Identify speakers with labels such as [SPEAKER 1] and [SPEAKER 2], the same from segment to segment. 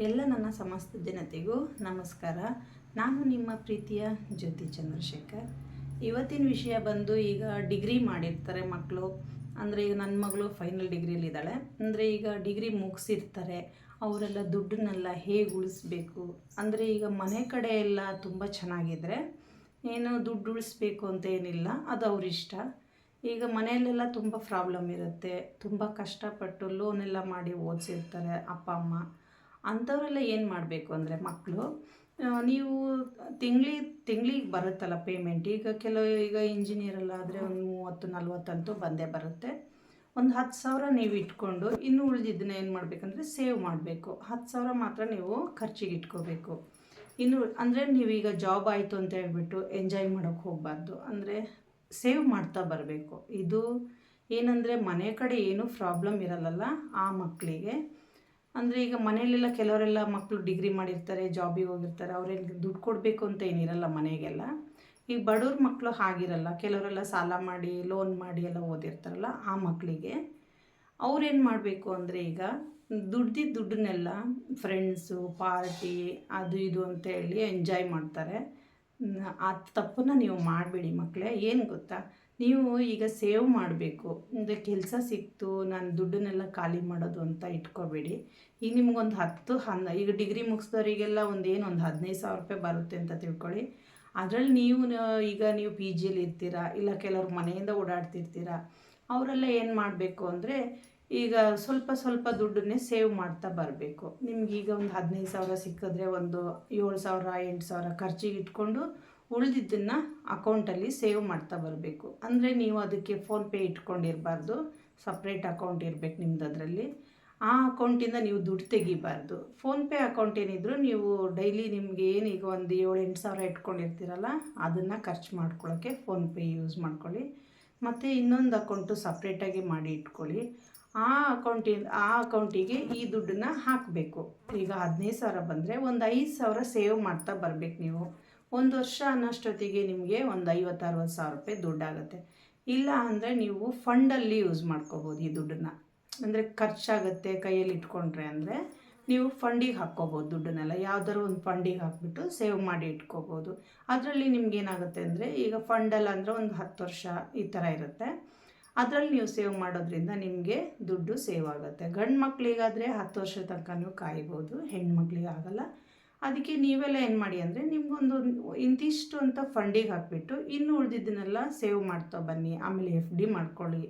[SPEAKER 1] ಎಲ್ಲ ನನ್ನ ಸಮಸ್ತ ಜನತೆಗೂ ನಮಸ್ಕಾರ. ನಾನು ನಿಮ್ಮ ಪ್ರೀತಿಯ ಜ್ಯೋತಿ ಚಂದ್ರಶೇಖರ್. ಇವತ್ತಿನ ವಿಷಯ ಬಂದು ಈಗ ಡಿಗ್ರಿ ಮಾಡಿರ್ತಾರೆ ಮಕ್ಕಳು ಅಂದರೆ ಈಗ ನನ್ನ ಮಗಳು ಫೈನಲ್ ಡಿಗ್ರಿಲಿದ್ದಾಳೆ ಅಂದರೆ ಈಗ ಡಿಗ್ರಿ ಮುಗಿಸಿರ್ತಾರೆ. ಅವರೆಲ್ಲ ದುಡ್ಡನ್ನೆಲ್ಲ ಹೇಗೆ ಉಳಿಸ್ಬೇಕು? ಅಂದರೆ ಈಗ ಮನೆ ಕಡೆ ಎಲ್ಲ ತುಂಬ ಚೆನ್ನಾಗಿದ್ದರೆ ಏನು ದುಡ್ಡು ಉಳಿಸ್ಬೇಕು ಅಂತ ಏನಿಲ್ಲ, ಅದು ಅವರಿಷ್ಟ ಈಗ ಮನೆಯಲ್ಲೆಲ್ಲ ತುಂಬ ಪ್ರಾಬ್ಲಮ್ ಇರುತ್ತೆ. ತುಂಬ ಕಷ್ಟಪಟ್ಟು ಲೋನೆಲ್ಲ ಮಾಡಿ ಓದಿಸಿರ್ತಾರೆ ಅಪ್ಪ, ಅಮ್ಮ. ಅಂಥವರೆಲ್ಲ ಏನು ಮಾಡಬೇಕು ಅಂದರೆ ಮಕ್ಕಳು ನೀವು ತಿಂಗ್ಳಿ, ತಿಂಗ್ಳಿಗೆ ಬರುತ್ತಲ್ಲ ಪೇಮೆಂಟ್ ಈಗ ಕೆಲವು, ಈಗ ಇಂಜಿನಿಯರೆಲ್ಲ ಆದರೆ ಒಂದು ಮೂವತ್ತು, ನಲ್ವತ್ತಂತೂ ಬಂದೇ ಬರುತ್ತೆ. ಒಂದು ಹತ್ತು ಸಾವಿರ ನೀವು ಇಟ್ಕೊಂಡು ಇನ್ನು ಉಳಿದಿದ್ದನ್ನ ಏನು ಮಾಡಬೇಕಂದ್ರೆ ಸೇವ್ ಮಾಡಬೇಕು. ಹತ್ತು ಸಾವಿರ ಮಾತ್ರ ನೀವು ಖರ್ಚಿಗೆ ಇಟ್ಕೋಬೇಕು. ಇನ್ನು ಅಂದರೆ ನೀವೀಗ ಜಾಬ್ ಆಯಿತು ಅಂತ ಹೇಳ್ಬಿಟ್ಟು ಎಂಜಾಯ್ ಮಾಡೋಕ್ಕೆ ಹೋಗಬಾರ್ದು. ಅಂದರೆ ಸೇವ್ ಮಾಡ್ತಾ ಬರಬೇಕು. ಇದು ಏನಂದರೆ ಮನೆ ಕಡೆ ಏನೂ ಪ್ರಾಬ್ಲಮ್ ಇರಲ್ಲಲ್ಲ ಆ ಮಕ್ಕಳಿಗೆ ಅಂದರೆ ಈಗ ಮನೆಯಲ್ಲೆಲ್ಲ ಕೆಲವರೆಲ್ಲ ಮಕ್ಕಳು ಡಿಗ್ರಿ ಮಾಡಿರ್ತಾರೆ ಜಾಬಿಗೆ ಹೋಗಿರ್ತಾರೆ, ಅವ್ರೇನು ದುಡ್ಡು ಕೊಡಬೇಕು ಅಂತ ಏನಿರಲ್ಲ ಮನೆಗೆಲ್ಲ. ಈಗ ಬಡವ್ರ ಮಕ್ಕಳು ಹಾಗಿರಲ್ಲ. ಕೆಲವರೆಲ್ಲ ಸಾಲ ಮಾಡಿ ಲೋನ್ ಮಾಡಿ ಎಲ್ಲ ಓದಿರ್ತಾರಲ್ಲ ಆ ಮಕ್ಕಳಿಗೆ ಅವ್ರೇನು ಮಾಡಬೇಕು ಅಂದರೆ ಈಗ ದುಡ್ದಿದ್ದ ದುಡ್ಡನ್ನೆಲ್ಲ ಫ್ರೆಂಡ್ಸು ಪಾರ್ಟಿ ಅದು ಇದು ಅಂತ ಹೇಳಿ ಎಂಜಾಯ್ ಮಾಡ್ತಾರೆ. ಆ ತಪ್ಪನ್ನು ನೀವು ಮಾಡಬೇಡಿ ಮಕ್ಕಳೇ ಏನು ಗೊತ್ತಾ? ನೀವು ಈಗ ಸೇವ್ ಮಾಡಬೇಕು. ಅಂದರೆ ಕೆಲಸ ಸಿಕ್ತು, ನಾನು ದುಡ್ಡನ್ನೆಲ್ಲ ಖಾಲಿ ಮಾಡೋದು ಅಂತ ಇಟ್ಕೋಬೇಡಿ. ಈಗ ನಿಮಗೊಂದು ಹತ್ತು ಹನ್ನ ಈಗ ಡಿಗ್ರಿ ಮುಗಿಸ್ದವರಿಗೆಲ್ಲ ಒಂದು ಏನು ಒಂದು ಹದಿನೈದು ಸಾವಿರ ರೂಪಾಯಿ ಬರುತ್ತೆ ಅಂತ ತಿಳ್ಕೊಳ್ಳಿ. ಅದರಲ್ಲಿ ನೀವು ಈಗ ನೀವು ಪಿ ಜಿಯಲ್ಲಿ ಇರ್ತೀರಾ, ಇಲ್ಲ ಕೆಲವ್ರು ಮನೆಯಿಂದ ಓಡಾಡ್ತಿರ್ತೀರಾ, ಅವರೆಲ್ಲ ಏನು ಮಾಡಬೇಕು ಅಂದರೆ ಈಗ ಸ್ವಲ್ಪ ಸ್ವಲ್ಪ ದುಡ್ಡನ್ನೇ ಸೇವ್ ಮಾಡ್ತಾ ಬರಬೇಕು. ನಿಮ್ಗೆ ಈಗ ಒಂದು ಹದಿನೈದು ಸಾವಿರ ಸಿಕ್ಕಿದ್ರೆ ಒಂದು ಏಳು ಸಾವಿರ, ಎಂಟು ಸಾವಿರ ಖರ್ಚಿಗೆ ಇಟ್ಕೊಂಡು ಉಳಿದಿದ್ದನ್ನು ಅಕೌಂಟಲ್ಲಿ ಸೇವ್ ಮಾಡ್ತಾ ಬರಬೇಕು. ಅಂದರೆ ನೀವು ಅದಕ್ಕೆ ಫೋನ್ಪೇ ಇಟ್ಕೊಂಡಿರಬಾರ್ದು. ಸಪ್ರೇಟ್ ಅಕೌಂಟ್ ಇರಬೇಕು ನಿಮ್ದು ಅದರಲ್ಲಿ ಆ ಅಕೌಂಟಿಂದ ನೀವು ದುಡ್ಡು ತೆಗಿಬಾರ್ದು. ಫೋನ್ಪೇ ಅಕೌಂಟ್ ಏನಿದ್ರು ನೀವು ಡೈಲಿ ನಿಮಗೆ ಏನು ಈಗ ಒಂದು ಏಳು ಎಂಟು ಸಾವಿರ ಇಟ್ಕೊಂಡಿರ್ತೀರಲ್ಲ, ಅದನ್ನು ಖರ್ಚು ಮಾಡ್ಕೊಳ್ಳೋಕ್ಕೆ ಫೋನ್ಪೇ ಯೂಸ್ ಮಾಡ್ಕೊಳ್ಳಿ. ಮತ್ತು ಇನ್ನೊಂದು ಅಕೌಂಟು ಸಪ್ರೇಟಾಗಿ ಮಾಡಿ ಇಟ್ಕೊಳ್ಳಿ. ಆ ಅಕೌಂಟಿಂದ ಆ ಅಕೌಂಟಿಗೆ ಈ ದುಡ್ಡನ್ನ ಹಾಕಬೇಕು. ಈಗ ಹದಿನೈದು ಸಾವಿರ ಬಂದರೆ ಒಂದು ಐದು ಸಾವಿರ ಸೇವ್ ಮಾಡ್ತಾ ಬರಬೇಕು ನೀವು. ಒಂದು ವರ್ಷ ಅನ್ನೋಷ್ಟೊತ್ತಿಗೆ ನಿಮಗೆ ಒಂದು ಐವತ್ತು ಅರವತ್ತು ಸಾವಿರ ರೂಪಾಯಿ ದುಡ್ಡಾಗುತ್ತೆ. ಇಲ್ಲ ಅಂದರೆ ನೀವು ಫಂಡಲ್ಲಿ ಯೂಸ್ ಮಾಡ್ಕೋಬೋದು ಈ ದುಡ್ಡನ್ನು. ಅಂದರೆ ಖರ್ಚಾಗುತ್ತೆ ಕೈಯಲ್ಲಿ ಇಟ್ಕೊಂಡ್ರೆ ಅಂದರೆ ನೀವು ಫಂಡಿಗೆ ಹಾಕ್ಕೋಬೋದು ದುಡ್ಡನ್ನೆಲ್ಲ. ಯಾವ್ದಾದ್ರು ಒಂದು ಫಂಡಿಗೆ ಹಾಕ್ಬಿಟ್ಟು ಸೇವ್ ಮಾಡಿ ಇಟ್ಕೋಬೋದು. ಅದರಲ್ಲಿ ನಿಮ್ಗೆ ಏನಾಗುತ್ತೆ ಅಂದರೆ ಈಗ ಫಂಡಲ್ಲಿ ಅಂದರೆ ಒಂದು ಹತ್ತು ವರ್ಷ ಈ ಥರ ಇರುತ್ತೆ. ಅದರಲ್ಲಿ ನೀವು ಸೇವ್ ಮಾಡೋದ್ರಿಂದ ನಿಮಗೆ ದುಡ್ಡು ಸೇವ್ ಆಗುತ್ತೆ. ಗಂಡು ಮಕ್ಕಳಿಗಾದರೆ ಹತ್ತು ವರ್ಷ ತನಕ ಕಾಯ್ಬೋದು, ಹೆಣ್ಮಕ್ಳಿಗೆ ಆಗಲ್ಲ. ಅದಕ್ಕೆ ನೀವೆಲ್ಲ ಏನು ಮಾಡಿ ಅಂದರೆ ನಿಮಗೊಂದು ಇಂತಿಷ್ಟು ಅಂತ ಫಂಡಿಗೆ ಹಾಕಿಬಿಟ್ಟು ಇನ್ನು ಉಳಿದಿದ್ದನ್ನೆಲ್ಲ ಸೇವ್ ಮಾಡ್ತಾ ಬನ್ನಿ. ಆಮೇಲೆ ಎಫ್ ಡಿ ಮಾಡ್ಕೊಳ್ಳಿ.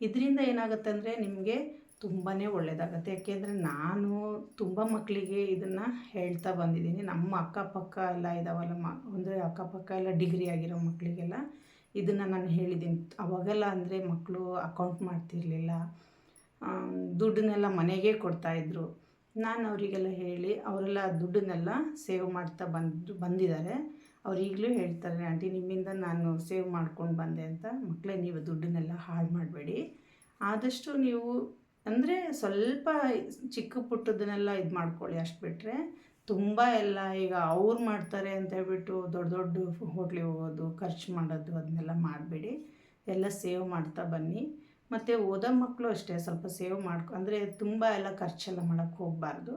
[SPEAKER 1] ಇದರಿಂದ ಏನಾಗುತ್ತೆ ಅಂದರೆ ನಿಮಗೆ ತುಂಬಾ ಒಳ್ಳೆಯದಾಗುತ್ತೆ ಯಾಕೆಂದರೆ ನಾನು ತುಂಬ ಮಕ್ಕಳಿಗೆ ಇದನ್ನು ಹೇಳ್ತಾ ಬಂದಿದ್ದೀನಿ. ನಮ್ಮ ಅಕ್ಕಪಕ್ಕ ಎಲ್ಲ ಇದ್ದಾವಲ್ಲ ಮ, ಅಂದರೆ ಅಕ್ಕಪಕ್ಕ ಎಲ್ಲ ಡಿಗ್ರಿ ಆಗಿರೋ ಮಕ್ಕಳಿಗೆಲ್ಲ ಇದನ್ನು ನಾನು ಹೇಳಿದ್ದೀನಿ. ಅವಾಗೆಲ್ಲ ಅಂದರೆ ಮಕ್ಕಳು ಅಕೌಂಟ್ ಮಾಡ್ತಿರ್ಲಿಲ್ಲ. ದುಡ್ಡನ್ನೆಲ್ಲ ಮನೆಗೆ ಕೊಡ್ತಾಯಿದ್ರು ನಾನು ಅವರಿಗೆಲ್ಲ ಹೇಳಿ ಅವರೆಲ್ಲ ದುಡ್ಡನ್ನೆಲ್ಲ ಸೇವ್ ಮಾಡ್ತಾ ಬಂದು, ಬಂದಿದ್ದಾರೆ. ಅವ್ರು ಈಗಲೂ ಹೇಳ್ತಾರೆ, ಆಂಟಿ, ನಿಮ್ಮಿಂದ ನಾನು ಸೇವ್ ಮಾಡ್ಕೊಂಡು ಬಂದೆ ಅಂತ. ಮಕ್ಕಳೇ ನೀವು ದುಡ್ಡನ್ನೆಲ್ಲ ಹಾಳು ಮಾಡಬೇಡಿ. ಆದಷ್ಟು ನೀವು ಅಂದರೆ ಸ್ವಲ್ಪ ಚಿಕ್ಕ ಪುಟ್ಟದನ್ನೆಲ್ಲ ಇದು ಮಾಡ್ಕೊಳ್ಳಿ ಅಷ್ಟು ಬಿಟ್ಟರೆ ತುಂಬ ಎಲ್ಲ ಈಗ ಅವ್ರು ಮಾಡ್ತಾರೆ ಅಂತ ಹೇಳ್ಬಿಟ್ಟು ದೊಡ್ಡ ದೊಡ್ಡ ಹೋಟ್ಲಿಗೆ ಹೋಗೋದು, ಖರ್ಚು ಮಾಡೋದು ಅದನ್ನೆಲ್ಲ ಮಾಡಬೇಡಿ. ಎಲ್ಲ ಸೇವ್ ಮಾಡ್ತಾ ಬನ್ನಿ. ಮತ್ತು ಓದೋ ಮಕ್ಕಳು ಅಷ್ಟೇ, ಸ್ವಲ್ಪ ಸೇವ್ ಮಾಡ್ಕೊ, ಅಂದರೆ ತುಂಬ ಎಲ್ಲ ಖರ್ಚೆಲ್ಲ ಮಾಡೋಕ್ಕೆ ಹೋಗಬಾರ್ದು.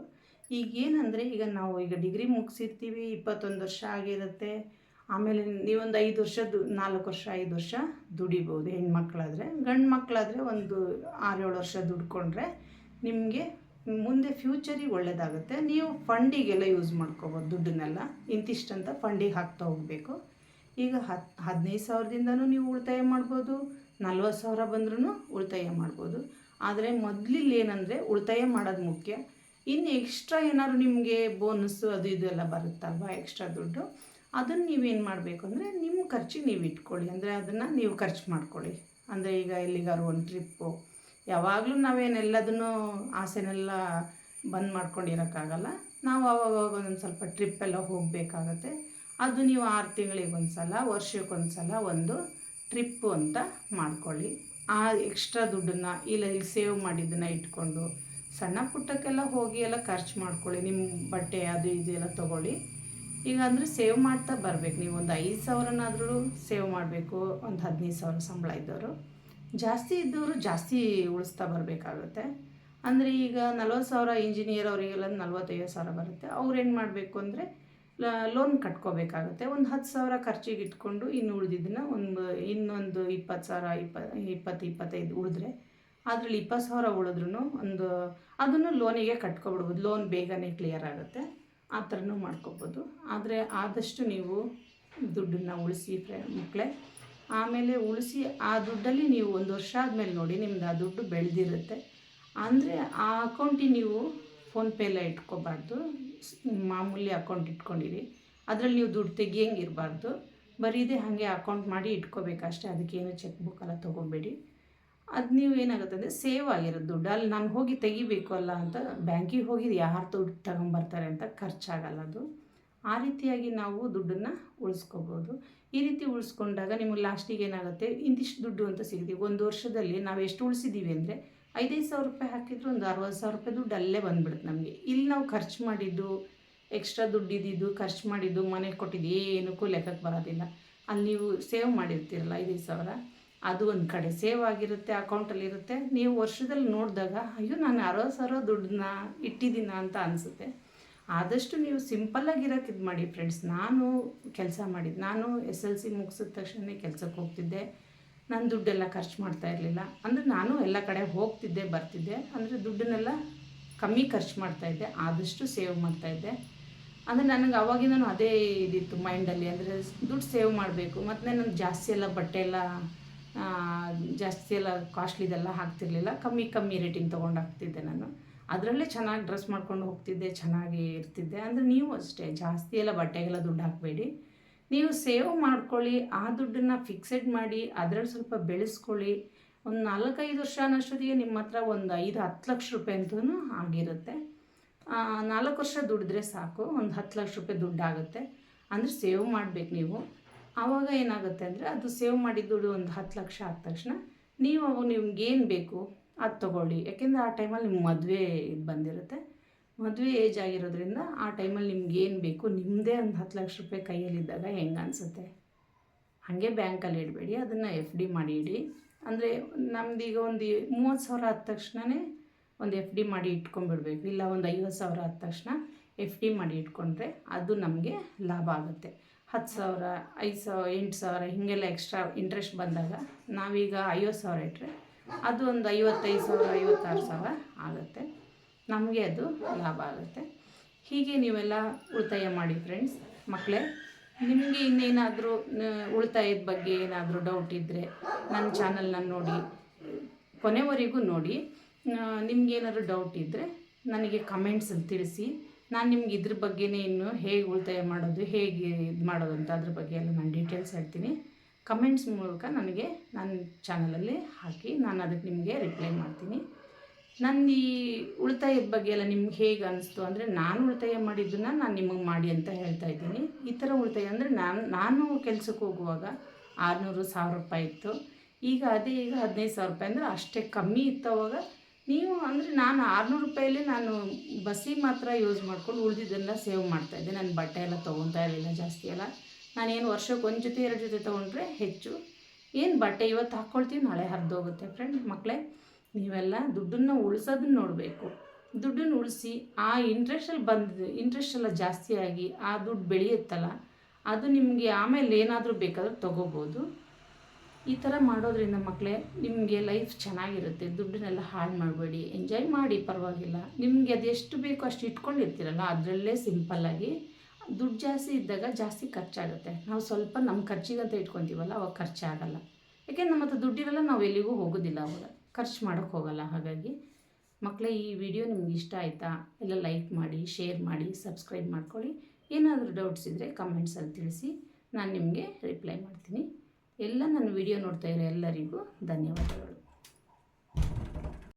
[SPEAKER 1] ಈಗ ಏನಂದರೆ, ಈಗ ನಾವು ಈಗ ಡಿಗ್ರಿ ಮುಗಿಸಿರ್ತೀವಿ, ಇಪ್ಪತ್ತೊಂದು ವರ್ಷ ಆಗಿರುತ್ತೆ. ಆಮೇಲೆ ನೀವೊಂದು ಐದು ವರ್ಷ ದು ನಾಲ್ಕು ವರ್ಷ, ಐದು ವರ್ಷ ದುಡಿಬೋದು, ಹೆಣ್ಮಕ್ಳಾದರೆ. ಗಂಡು ಮಕ್ಕಳಾದರೆ ಒಂದು ಆರೇಳು ವರ್ಷ ದುಡ್ಕೊಂಡ್ರೆ ನಿಮಗೆ ಮುಂದೆ ಫ್ಯೂಚರಿಗೆ ಒಳ್ಳೆಯದಾಗುತ್ತೆ ನೀವು ಫಂಡಿಗೆಲ್ಲ ಯೂಸ್ ಮಾಡ್ಕೋಬೋದು, ದುಡ್ಡನ್ನೆಲ್ಲ. ಇಂತಿಷ್ಟಂತ ಫಂಡಿಗೆ ಹಾಕ್ತಾ ಹೋಗಬೇಕು. ಈಗ ಹತ್ತು ಹದಿನೈದು ಸಾವಿರದಿಂದನೂ ನೀವು ಉಳಿತಾಯ ಮಾಡ್ಬೋದು, ನಲ್ವತ್ತು ಸಾವಿರ ಬಂದ್ರೂ ಉಳಿತಾಯ ಮಾಡ್ಬೋದು. ಆದರೆ ಮೊದಲಿಲ್ಲ ಏನಂದರೆ ಉಳಿತಾಯ ಮಾಡೋದು ಮುಖ್ಯ. ಇನ್ನು ಎಕ್ಸ್ಟ್ರಾ ಏನಾದ್ರು ನಿಮಗೆ ಬೋನಸ್ಸು ಅದು ಇದು ಎಲ್ಲ ಬರುತ್ತಲ್ವ ಎಕ್ಸ್ಟ್ರಾ ದುಡ್ಡು, ಅದನ್ನು ನೀವೇನು ಮಾಡಬೇಕು ಅಂದರೆ ನಿಮ್ಮ ಖರ್ಚಿಗೆ ನೀವು ಇಟ್ಕೊಳ್ಳಿ. ಅಂದರೆ ಅದನ್ನು ನೀವು ಖರ್ಚು ಮಾಡ್ಕೊಳ್ಳಿ. ಅಂದರೆ ಈಗ ಎಲ್ಲಿಗಾರು ಒಂದು ಟ್ರಿಪ್ಪು ಯಾವಾಗಲೂ ನಾವೇನೆಲ್ಲದನ್ನು ಆಸೆನೆಲ್ಲ ಬಂದ್ ಮಾಡ್ಕೊಂಡಿರೋಕ್ಕಾಗಲ್ಲ. ನಾವು ಅವಾಗ ಒಂದು ಸ್ವಲ್ಪ ಟ್ರಿಪ್ಪೆಲ್ಲ ಹೋಗಬೇಕಾಗತ್ತೆ. ಅದು ನೀವು ಆರು ತಿಂಗಳಿಗೆ ಒಂದು ಸಲ ವರ್ಷಕ್ಕೊಂದು ಒಂದು ಟ್ರಿಪ್ಪು ಅಂತ ಮಾಡ್ಕೊಳ್ಳಿ. ಆ ಎಕ್ಸ್ಟ್ರಾ ದುಡ್ಡನ್ನು ಇಲ್ಲ ಇಲ್ಲಿ ಸೇವ್ ಮಾಡಿದ್ದನ್ನು ಇಟ್ಕೊಂಡು ಸಣ್ಣ ಪುಟ್ಟಕ್ಕೆಲ್ಲ ಹೋಗಿ ಎಲ್ಲ ಖರ್ಚು ಮಾಡ್ಕೊಳ್ಳಿ ನಿಮ್ಮ ಬಟ್ಟೆ ಅದು ಇದು ಎಲ್ಲ ತೊಗೊಳ್ಳಿ. ಈಗ ಅಂದರೆ ಸೇವ್ ಮಾಡ್ತಾ ಬರಬೇಕು. ನೀವು ಒಂದು ಐದು ಸಾವಿರನಾದ್ರೂ ಸೇವ್ ಮಾಡಬೇಕು, ಒಂದು ಹದಿನೈದು ಸಾವಿರ ಸಂಬಳ ಇದ್ದವರು. ಜಾಸ್ತಿ ಇದ್ದವರು ಜಾಸ್ತಿ ಉಳಿಸ್ತಾ ಬರಬೇಕಾಗುತ್ತೆ. ಅಂದರೆ ಈಗ ನಲ್ವತ್ತು ಸಾವಿರ ಇಂಜಿನಿಯರ್ ಅವರಿಗೆಲ್ಲ ನಲ್ವತ್ತೈದು ಸಾವಿರ ಬರುತ್ತೆ. ಅವ್ರು ಏನು ಮಾಡಬೇಕು ಅಂದರೆ ಲೋನ್ ಕಟ್ಕೋಬೇಕಾಗುತ್ತೆ. ಒಂದು ಹತ್ತು ಸಾವಿರ ಖರ್ಚಿಗೆ ಇಟ್ಕೊಂಡು ಇನ್ನು ಉಳಿದಿದ್ದನ್ನ ಒಂದು, ಇನ್ನೊಂದು ಇಪ್ಪತ್ತು ಸಾವಿರ ಇಪ್ಪ ಇಪ್ಪತ್ತು, ಇಪ್ಪತ್ತೈದು ಉಳಿದ್ರೆ ಅದರಲ್ಲಿ ಇಪ್ಪತ್ತು ಸಾವಿರ ಉಳಿದ್ರೂ ಒಂದು, ಅದನ್ನು ಲೋನಿಗೆ ಕಟ್ಕೊಬಿಡ್ಬೋದು. ಲೋನ್ ಬೇಗನೆ ಕ್ಲಿಯರ್ ಆಗುತ್ತೆ. ಆ ಥರನೂ ಮಾಡ್ಕೊಬೋದು. ಆದರೆ ಆದಷ್ಟು ನೀವು ದುಡ್ಡನ್ನು ಉಳಿಸಿ ಮಕ್ಕಳೇ ಆಮೇಲೆ ಉಳಿಸಿ ಆ ದುಡ್ಡಲ್ಲಿ ನೀವು ಒಂದು ವರ್ಷ ಆದಮೇಲೆ ನೋಡಿ ನಿಮ್ದು ಆ ದುಡ್ಡು ಬೆಳೆದಿರುತ್ತೆ. ಅಂದರೆ ಆ ಅಕೌಂಟಿಗೆ ನೀವು ಫೋನ್ಪೇ ಎಲ್ಲ ಇಟ್ಕೋಬಾರ್ದು. ಮಾಮೂಲಿ ಅಕೌಂಟ್ ಇಟ್ಕೊಂಡಿರಿ. ಅದರಲ್ಲಿ ನೀವು ದುಡ್ಡು ತೆಗಿಯಂಗೆ ಇರಬಾರ್ದು ಬರೀದೆ ಹಾಗೆ ಅಕೌಂಟ್ ಮಾಡಿ ಇಟ್ಕೋಬೇಕಷ್ಟೇ. ಅದಕ್ಕೇನು ಚೆಕ್ ಬುಕ್ ಎಲ್ಲ ತೊಗೊಬೇಡಿ. ಅದು ನೀವು ಏನಾಗುತ್ತೆ ಅಂದರೆ ಸೇವ್ ಆಗಿರೋದು ದುಡ್ಡು. ಅಲ್ಲಿ ನಾನು ಹೋಗಿ ತೆಗಿಬೇಕು ಅಲ್ಲ ಅಂತ ಬ್ಯಾಂಕಿಗೆ ಹೋಗಿ ಯಾರು ದುಡ್ಡು ತಗೊಂಬರ್ತಾರೆ ಅಂತ ಖರ್ಚಾಗಲ್ಲ ಅದು. ಆ ರೀತಿಯಾಗಿ ನಾವು ದುಡ್ಡನ್ನು ಉಳಿಸ್ಕೋಬೋದು. ಈ ರೀತಿ ಉಳಿಸ್ಕೊಂಡಾಗ ನಿಮಗೆ ಲಾಸ್ಟಿಗೆ ಏನಾಗುತ್ತೆ? ಇಂತಿಷ್ಟು ದುಡ್ಡು ಅಂತ ಸಿಗುತ್ತೆ ಒಂದು ವರ್ಷದಲ್ಲಿ ನಾವು ಎಷ್ಟು ಉಳಿಸಿದ್ದೀವಿ ಅಂದರೆ ಐದೈದು ಸಾವಿರ ರೂಪಾಯಿ ಹಾಕಿದ್ರು ಒಂದು ಅರವತ್ತು ಸಾವಿರ ರೂಪಾಯಿ ದುಡ್ಡು ಅಲ್ಲೇ ಬಂದ್ಬಿಡುತ್ತೆ ನಮಗೆ. ಇಲ್ಲಿ ನಾವು ಖರ್ಚು ಮಾಡಿದ್ದು ಎಕ್ಸ್ಟ್ರಾ ದುಡ್ಡು ಇದ್ದಿದ್ದು, ಖರ್ಚು ಮಾಡಿದ್ದು, ಮನೆಗೆ ಕೊಟ್ಟಿದ್ದು ಏನಕ್ಕೂ ಲೆಕ್ಕಕ್ಕೆ ಬರೋದಿಲ್ಲ. ಅಲ್ಲಿ ನೀವು ಸೇವ್ ಮಾಡಿರ್ತೀರಲ್ಲ ಐದೈದು ಸಾವಿರ, ಅದು ಒಂದು ಕಡೆ ಸೇವ್ ಆಗಿರುತ್ತೆ ಅಕೌಂಟಲ್ಲಿ ಇರುತ್ತೆ. ನೀವು ವರ್ಷದಲ್ಲಿ ನೋಡಿದಾಗ, ಅಯ್ಯೋ, ನಾನು ಅರವತ್ತು ಸಾವಿರ ದುಡ್ಡನ್ನ ಇಟ್ಟಿದ್ದೀನ ಅಂತ ಅನಿಸುತ್ತೆ. ಆದಷ್ಟು ನೀವು ಸಿಂಪಲ್ಲಾಗಿರೋಕೆ ಇದು ಮಾಡಿ ಫ್ರೆಂಡ್ಸ್ ನಾನು ಕೆಲಸ ಮಾಡಿದ್ದು, ನಾನು ಎಸ್ ಎಲ್ ಸಿ ಮುಗಿಸಿದ ತಕ್ಷಣ ಕೆಲಸಕ್ಕೆ ಹೋಗ್ತಿದ್ದೆ. ನಾನು ದುಡ್ಡೆಲ್ಲ ಖರ್ಚು ಮಾಡ್ತಾ ಇರಲಿಲ್ಲ. ಅಂದರೆ ನಾನು ಎಲ್ಲ ಕಡೆ ಹೋಗ್ತಿದ್ದೆ, ಬರ್ತಿದ್ದೆ. ಅಂದರೆ ದುಡ್ಡನ್ನೆಲ್ಲ ಕಮ್ಮಿ ಖರ್ಚು ಮಾಡ್ತಾ ಇದ್ದೆ, ಆದಷ್ಟು ಸೇವ್ ಮಾಡ್ತಾ ಇದ್ದೆ. ಅಂದರೆ ನನಗೆ ಅವಾಗಿಂದನು ಅದೇ ಇದಿತ್ತು ಮೈಂಡಲ್ಲಿ. ಅಂದರೆ ದುಡ್ಡು ಸೇವ್ ಮಾಡಬೇಕು. ಮತ್ತು ನಾನು ಜಾಸ್ತಿ ಎಲ್ಲ ಬಟ್ಟೆ ಎಲ್ಲ ಜಾಸ್ತಿ ಎಲ್ಲ ಕಾಸ್ಟ್ಲಿದೆಲ್ಲ ಹಾಕ್ತಿರ್ಲಿಲ್ಲ. ಕಮ್ಮಿ ಕಮ್ಮಿ ರೇಟಿಂಗ್ ತೊಗೊಂಡು ಹಾಕ್ತಿದ್ದೆ ನಾನು. ಅದರಲ್ಲೇ ಚೆನ್ನಾಗಿ ಡ್ರೆಸ್ ಮಾಡ್ಕೊಂಡು ಹೋಗ್ತಿದ್ದೆ, ಚೆನ್ನಾಗಿ ಇರ್ತಿದ್ದೆ. ಅಂದರೆ ನೀವು ಅಷ್ಟೇ, ಜಾಸ್ತಿ ಎಲ್ಲ ಬಟ್ಟೆಗೆಲ್ಲ ದುಡ್ಡು ಹಾಕಬೇಡಿ. ನೀವು ಸೇವ್ ಮಾಡ್ಕೊಳ್ಳಿ, ಆ ದುಡ್ಡನ್ನು ಫಿಕ್ಸೆಡ್ ಮಾಡಿ, ಅದರಲ್ಲಿ ಸ್ವಲ್ಪ ಬೆಳೆಸ್ಕೊಳ್ಳಿ. ಒಂದು ನಾಲ್ಕೈದು ವರ್ಷ ಅನ್ನೋಷ್ಟೊತ್ತಿಗೆ ನಿಮ್ಮ ಹತ್ರ ಒಂದು ಐದು ಹತ್ತು ಲಕ್ಷ ರೂಪಾಯಿ ಅಂತೂ ಆಗಿರುತ್ತೆ. ನಾಲ್ಕು ವರ್ಷ ದುಡಿದ್ರೆ ಸಾಕು, ಒಂದು ಹತ್ತು ಲಕ್ಷ ರೂಪಾಯಿ ದುಡ್ಡು ಆಗುತ್ತೆ ಅಂದರೆ ಸೇವ್ ಮಾಡಬೇಕು ನೀವು. ಆವಾಗ ಏನಾಗುತ್ತೆ ಅಂದರೆ ಅದು ಸೇವ್ ಮಾಡಿದ ದುಡ್ಡು ಒಂದು ಹತ್ತು ಲಕ್ಷ ಆದ ತಕ್ಷಣ ನೀವು ನಿಮ್ಗೆ ಏನು ಬೇಕು, ಅದು ತೊಗೊಳ್ಳಿ. ಯಾಕೆಂದರೆ ಆ ಟೈಮಲ್ಲಿ ನಿಮ್ಮ ಮದುವೆ ಇದು ಬಂದಿರುತ್ತೆ. ಮದುವೆ ಏಜ್ ಆಗಿರೋದ್ರಿಂದ ಆ ಟೈಮಲ್ಲಿ ನಿಮ್ಗೆ ಏನು ಬೇಕು ನಿಮ್ಮದೇ ಒಂದು ಹತ್ತು ಲಕ್ಷ ರೂಪಾಯಿ ಕೈಯಲ್ಲಿದ್ದಾಗ ಹೆಂಗೆ ಅನಿಸುತ್ತೆ? ಹಾಗೆ ಬ್ಯಾಂಕಲ್ಲಿ ಇಡಬೇಡಿ, ಅದನ್ನು ಎಫ್ ಡಿ ಮಾಡಿ ಇಡಿ. ಅಂದರೆ ನಮ್ದೀಗ ಒಂದು ಮೂವತ್ತು ಸಾವಿರ ಆದ ತಕ್ಷಣವೇ ಒಂದು ಎಫ್ ಡಿ ಮಾಡಿ ಇಟ್ಕೊಂಡ್ಬಿಡ್ಬೇಕು. ಇಲ್ಲ ಒಂದು ಐವತ್ತು ಸಾವಿರ ಆದ ತಕ್ಷಣ ಎಫ್ ಡಿ ಮಾಡಿ ಇಟ್ಕೊಂಡ್ರೆ ಅದು ನಮಗೆ ಲಾಭ ಆಗುತ್ತೆ. ಹತ್ತು ಸಾವಿರ, ಐದು ಸಾವಿರ, ಎಂಟು ಸಾವಿರ, ಹೀಗೆಲ್ಲ ಎಕ್ಸ್ಟ್ರಾ ಇಂಟ್ರೆಸ್ಟ್ ಬಂದಾಗ ನಾವೀಗ ಐವತ್ತು ಸಾವಿರ ಇಟ್ಟರೆ ಅದು ಒಂದು ಐವತ್ತೈದು ಸಾವಿರ, ಐವತ್ತಾರು ಸಾವಿರ ಆಗುತ್ತೆ. ನಮಗೆ ಅದು ಲಾಭ ಆಗುತ್ತೆ. ಹೀಗೆ ನೀವೆಲ್ಲ ಉಳಿತಾಯ ಮಾಡಿ ಫ್ರೆಂಡ್ಸ್ ಮಕ್ಕಳೇ ನಿಮಗೆ ಇನ್ನೇನಾದರೂ ಉಳಿತಾಯದ ಬಗ್ಗೆ ಏನಾದರೂ ಡೌಟ್ ಇದ್ದರೆ ನನ್ನ ಚಾನಲ್ನ ನೋಡಿ, ಕೊನೆವರೆಗೂ ನೋಡಿ. ನಿಮಗೇನಾದ್ರು ಡೌಟ್ ಇದ್ದರೆ ನನಗೆ ಕಮೆಂಟ್ಸಲ್ಲಿ ತಿಳಿಸಿ. ನಾನು ನಿಮ್ಗೆ ಇದ್ರ ಬಗ್ಗೆನೇ ಇನ್ನು ಹೇಗೆ ಉಳಿತಾಯ ಮಾಡೋದು, ಹೇಗೆ ಇದು ಮಾಡೋದು ಅಂತ ಅದ್ರ ಬಗ್ಗೆ ಎಲ್ಲ ನಾನು ಡೀಟೇಲ್ಸ್ ಹೇಳ್ತೀನಿ. ಕಮೆಂಟ್ಸ್ ಮೂಲಕ ನನಗೆ ನನ್ನ ಚಾನಲಲ್ಲಿ ಹಾಕಿ, ನಾನು ಅದಕ್ಕೆ ನಿಮಗೆ ರಿಪ್ಲೈ ಮಾಡ್ತೀನಿ. ನನ್ನ ಈ ಉಳಿತಾಯದ ಬಗ್ಗೆ ಎಲ್ಲ ನಿಮ್ಗೆ ಹೇಗೆ ಅನಿಸ್ತು ಅಂದರೆ ನಾನು ಉಳಿತಾಯ ಮಾಡಿದ್ದನ್ನು ನಾನು ನಿಮಗೆ ಮಾಡಿ ಅಂತ ಹೇಳ್ತಾ ಇದ್ದೀನಿ. ಈ ಥರ ಉಳಿತಾಯ ಅಂದರೆ ನಾನು ನಾನು ಕೆಲಸಕ್ಕೆ ಹೋಗುವಾಗ ಆರುನೂರು ಸಾವಿರ ರೂಪಾಯಿ ಇತ್ತು. ಈಗ ಅದೇ, ಈಗ ಹದಿನೈದು ಸಾವಿರ ರೂಪಾಯಿ ಅಂದರೆ ಅಷ್ಟೇ ಕಮ್ಮಿ ಇತ್ತು ಅವಾಗ. ನೀವು ಅಂದರೆ ನಾನು ಆರುನೂರು ರೂಪಾಯಲ್ಲಿ ನಾನು ಬಸ್ಸಿಗೆ ಮಾತ್ರ ಯೂಸ್ ಮಾಡ್ಕೊಂಡು ಉಳಿದಿದ್ದೆಲ್ಲ ಸೇವ್ ಮಾಡ್ತಾಯಿದ್ದೆ ನಾನು ಬಟ್ಟೆ ಎಲ್ಲ ತೊಗೊತಾ ಇರಲಿಲ್ಲ ಜಾಸ್ತಿ ಎಲ್ಲ. ನಾನೇನು ವರ್ಷಕ್ಕೆ ಒಂದು ಜೊತೆ, ಎರಡು ಜೊತೆ ತೊಗೊಂಡ್ರೆ ಹೆಚ್ಚು. ಏನು ಬಟ್ಟೆ ಇವತ್ತು ಹಾಕ್ಕೊಳ್ತೀವಿ ನಾಳೆ ಹರಿದೋಗುತ್ತೆ ಫ್ರೆಂಡ್ ಮಕ್ಕಳೇ ನೀವೆಲ್ಲ ದುಡ್ಡನ್ನು ಉಳಿಸೋದನ್ನ ನೋಡಬೇಕು. ದುಡ್ಡನ್ನು ಉಳಿಸಿ ಆ ಇಂಟ್ರೆಸ್ಟಲ್ಲಿ ಬಂದು ಇಂಟ್ರೆಸ್ಟ್ ಎಲ್ಲ ಜಾಸ್ತಿ ಆಗಿ ಆ ದುಡ್ಡು ಬೆಳೆಯುತ್ತಲ್ಲ, ಅದು ನಿಮಗೆ ಆಮೇಲೆ ಏನಾದರೂ ಬೇಕಾದರೂ ತೊಗೋಬೋದು. ಈ ಥರ ಮಾಡೋದ್ರಿಂದ ಮಕ್ಕಳೇ ನಿಮಗೆ ಲೈಫ್ ಚೆನ್ನಾಗಿರುತ್ತೆ. ದುಡ್ಡನ್ನೆಲ್ಲ ಹಾಳು ಮಾಡಬೇಡಿ. ಎಂಜಾಯ್ ಮಾಡಿ, ಪರವಾಗಿಲ್ಲ. ನಿಮಗೆ ಅದು ಎಷ್ಟು ಬೇಕೋ ಅಷ್ಟು ಇಟ್ಕೊಂಡಿರ್ತೀರಲ್ಲ, ಅದರಲ್ಲೇ ಸಿಂಪಲ್ಲಾಗಿ ದುಡ್ಡು ಜಾಸ್ತಿ ಇದ್ದಾಗ ಜಾಸ್ತಿ ಖರ್ಚಾಗುತ್ತೆ. ನಾವು ಸ್ವಲ್ಪ ನಮ್ಮ ಖರ್ಚಿಗಂತ ಇಟ್ಕೊತೀವಲ್ಲ, ಅವಾಗ ಖರ್ಚಾಗಲ್ಲ. ಯಾಕೆಂದ್ರೆ ನಮ್ಮ ಹತ್ರ ದುಡ್ಡಿರಲ್ಲ, ನಾವು ಎಲ್ಲಿಗೂ ಹೋಗೋದಿಲ್ಲ ಅವಾಗ. ಖರ್ಚು ಮಾಡೋಕ್ಕೆ ಹೋಗಲ್ಲ. ಹಾಗಾಗಿ ಮಕ್ಕಳೇ ಈ ವಿಡಿಯೋ ನಿಮ್ಗೆ ಇಷ್ಟ ಆಯಿತಾ? ಎಲ್ಲ ಲೈಕ್ ಮಾಡಿ, ಶೇರ್ ಮಾಡಿ, ಸಬ್ಸ್ಕ್ರೈಬ್ ಮಾಡ್ಕೊಳ್ಳಿ. ಏನಾದರೂ ಡೌಟ್ಸ್ ಇದ್ದರೆ ಕಮೆಂಟ್ಸಲ್ಲಿ ತಿಳಿಸಿ. ನಾನು ನಿಮಗೆ ರಿಪ್ಲೈ ಮಾಡ್ತೀನಿ. ಎಲ್ಲ ನನ್ನ ವಿಡಿಯೋ ನೋಡ್ತಾ ಇರೋ ಎಲ್ಲರಿಗೂ ಧನ್ಯವಾದಗಳು.